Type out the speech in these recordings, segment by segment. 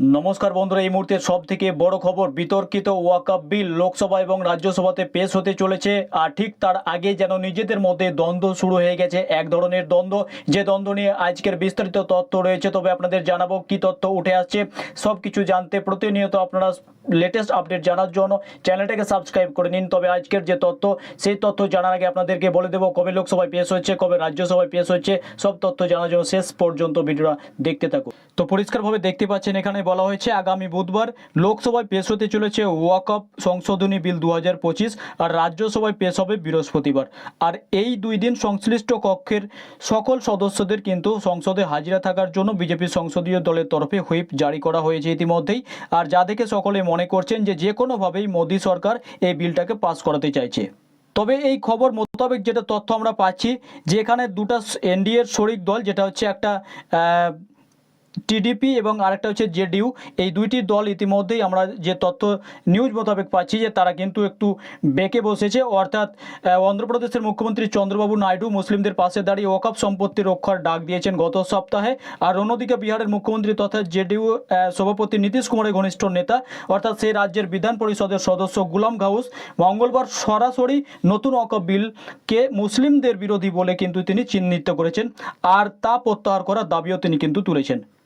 নমস্কার বন্ধুরা, এই মুহূর্তে সব থেকে বড় খবর, বিতর্কিত ওয়াকাপ বিল লোকসভা এবং রাজ্যসভাতে পেশ হতে চলেছে আর ঠিক তার আগে যেন নিজেদের মধ্যে দ্বন্দ্ব শুরু হয়ে গেছে। এক ধরনের দ্বন্দ্ব, যে দ্বন্দ্ব নিয়ে আজকের বিস্তারিত তথ্য রয়েছে, তবে আপনাদের জানাব কি তথ্য উঠে আসছে। সব কিছু জানতে প্রতিনিয়ত আপনারা লেটেস্ট আপডেট জানার জন্য চ্যানেলটাকে সাবস্ক্রাইব করে নিন। তবে আজকের যে তথ্য, সেই তথ্য জানার আগে আপনাদেরকে বলে দেবো, কবে লোকসভায় পেশ হচ্ছে, কবে রাজ্যসভায় পেশ হচ্ছে, সব তথ্য জানার জন্য শেষ পর্যন্ত ভিডিওটা দেখতে থাকুন। তো পরিষ্কারভাবে দেখতে পাচ্ছেন এখানে বলা হয়েছে, আগামী বুধবার লোকসভায় পেশ হতে চলেছে ওয়াকআপ সংশোধনী বিল দু হাজার পঁচিশ আর রাজ্যসভায় পেশ হবে বৃহস্পতিবার। আর এই দুই দিন সংশ্লিষ্ট কক্ষের সকল সদস্যদের কিন্তু সংসদে হাজিরা থাকার জন্য বিজেপি সংসদীয় দলের তরফে হুইপ জারি করা হয়েছে ইতিমধ্যেই। আর যা দেখে সকলে মনে করছেন যে যে কোনোভাবেই মোদী সরকার এই বিলটাকে পাস করাতে চাইছে। তবে এই খবর মোতাবেক যেটা তথ্য আমরা পাচ্ছি যে, এখানে দুটা এনডিএর শরিক দল, যেটা হচ্ছে একটা টিডিপি এবং আরেকটা হচ্ছে জেডিইউ, এই দুইটি দল ইতিমধ্যেই আমরা যে তথ্য নিউজ মোতাবেক পাচ্ছি যে তারা কিন্তু একটু বেঁকে বসেছে। অর্থাৎ অন্ধ্রপ্রদেশের মুখ্যমন্ত্রী চন্দ্রবাবু নাইডু মুসলিমদের পাশে দাঁড়িয়ে ওকাপ সম্পত্তি রক্ষার ডাক দিয়েছেন গত সপ্তাহে। আর অন্যদিকে বিহারের মুখ্যমন্ত্রী তথা জেডিইউ সভাপতি নীতিশ কুমারের ঘনিষ্ঠ নেতা, অর্থাৎ সেই রাজ্যের বিধান পরিষদের সদস্য গুলাম ঘাউস, মঙ্গলবার সরাসরি নতুন ওয়াকফ বিলকে মুসলিমদের বিরোধী বলে কিন্তু তিনি চিহ্নিত করেছেন। আর তা প্রত্যাহার করার দাবিও তিনি কিন্তু তুলেছেন।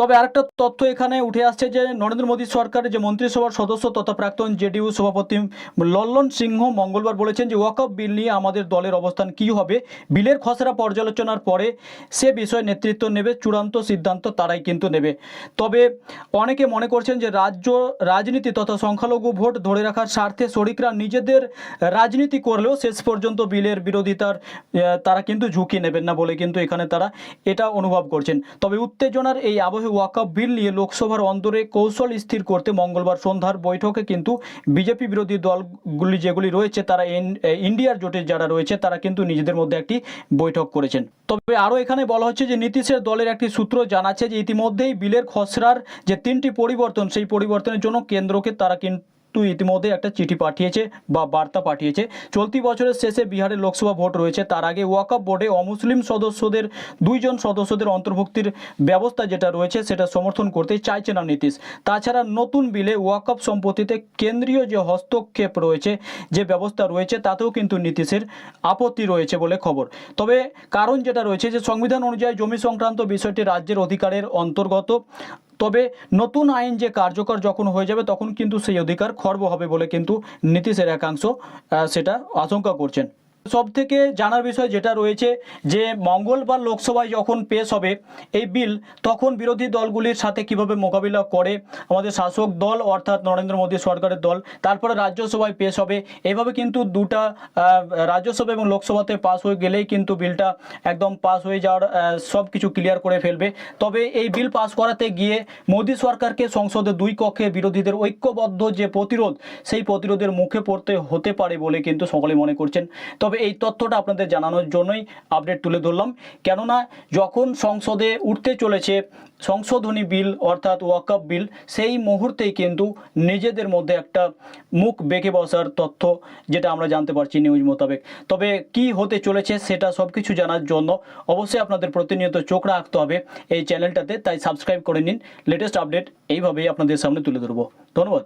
তবে আরেকটা তথ্য এখানে উঠে আসছে যে নরেন্দ্র মোদী সরকারের যে মন্ত্রিসভার সদস্য তথা প্রাক্তন জেডিইউ সভাপতি লল্লন সিংহ মঙ্গলবার বলেছেন যে ওয়াকফ বিল নিয়ে আমাদের দলের অবস্থান কী হবে? বিলের খসড়া পর্যালোচনার পরে সে বিষয়ে নেতৃত্ব নেবে, চূড়ান্ত সিদ্ধান্ত তারাই কিন্তু নেবে। তবে অনেকে মনে করছেন যে রাজ্য, রাজনীতি তথা সংখ্যালঘু ভোট ধরে রাখার স্বার্থে শরিকরা নিজেদের রাজনীতি করলেও শেষ পর্যন্ত বিলের বিরোধিতার তারা কিন্তু ঝুঁকি নেবেন না বলে কিন্তু এখানে তারা এটা অনুভব করছেন। তবে উত্তেজনার এই আবহে ওয়াকফ বিল নিয়ে লোকসভার অন্দরে কৌশল স্থির করতে মঙ্গলবার সন্ধ্যার বৈঠকে কিন্তু বিজেপি বিরোধী দলগুলি যেগুলি রয়েছে, তারা ইন্ডিয়ার জোটে যারা রয়েছে, তারা কিন্তু নিজেদের মধ্যে একটি বৈঠক করেছেন। তবে আরও এখানে বলা হচ্ছে যে নীতিশের দলের একটি সূত্র জানাচ্ছে যে ইতিমধ্যেই বিলের খসড়ার যে তিনটি পরিবর্তন, সেই পরিবর্তনের জন্য কেন্দ্রকে তারা কিন্তু কিন্তু ইতিমধ্যে একটা চিঠি পাঠিয়েছে বা বার্তা পাঠিয়েছে। চলতি বছরের শেষে বিহারের লোকসভা ভোট রয়েছে। তার আগে ওয়াকআপ বোর্ডে অমুসলিম সদস্যদের, দুইজন সদস্যদের অন্তর্ভুক্তির ব্যবস্থা যেটা রয়েছে সেটা সমর্থন করতে চাইছে না নীতিশ। তাছাড়া নতুন বিলে ওয়াকআপ সম্পত্তিতে কেন্দ্রীয় যে হস্তক্ষেপ রয়েছে, যে ব্যবস্থা রয়েছে, তাতেও কিন্তু নীতিশের আপত্তি রয়েছে বলে খবর। তবে কারণ যেটা রয়েছে যে সংবিধান অনুযায়ী জমি সংক্রান্ত বিষয়টি রাজ্যের অধিকারের অন্তর্গত। তবে নতুন আইন যে কার্যকর যখন হয়ে যাবে, তখন কিন্তু সেই অধিকার খর্ব হবে বলে কিন্তু নীতিশের একাংশ সেটা আশঙ্কা করছেন। সব থেকে জানার বিষয় যেটা রয়েছে যে মঙ্গলবার লোকসভায় যখন পেশ হবে এই বিল, তখন বিরোধী দলগুলির সাথে কীভাবে মোকাবিলা করে আমাদের শাসক দল অর্থাৎ নরেন্দ্র মোদী সরকারের দল, তারপরে রাজ্যসভায় পেশ হবে, এভাবে কিন্তু দুটা রাজ্যসভা এবং লোকসভাতে পাস হয়ে গেলেই কিন্তু বিলটা একদম পাস হয়ে যাওয়ার সব কিছু ক্লিয়ার করে ফেলবে। তবে এই বিল পাস করাতে গিয়ে মোদী সরকারকে সংসদে দুই কক্ষে বিরোধীদের ঐক্যবদ্ধ যে প্রতিরোধ, সেই প্রতিরোধের মুখে পড়তে হতে পারে বলে কিন্তু সকলে মনে করছেন। তবে এই তথ্যটা আপনাদের জানানোর জন্যই আপডেট তুলে ধরলাম। কেননা যখন সংসদে উঠতে চলেছে সংশোধনী বিল, অর্থাৎ ওয়াকআপ বিল, সেই মুহূর্তেই কিন্তু নিজেদের মধ্যে একটা মুখ বেঁকে বসার তথ্য যেটা আমরা জানতে পারছি নিউজ মোতাবেক। তবে কি হতে চলেছে সেটা সব কিছু জানার জন্য অবশ্যই আপনাদের প্রতিনিয়ত চোখ রাখতে হবে এই চ্যানেলটাতে তাই সাবস্ক্রাইব করে নিন। লেটেস্ট আপডেট এইভাবেই আপনাদের সামনে তুলে ধরবো। ধন্যবাদ।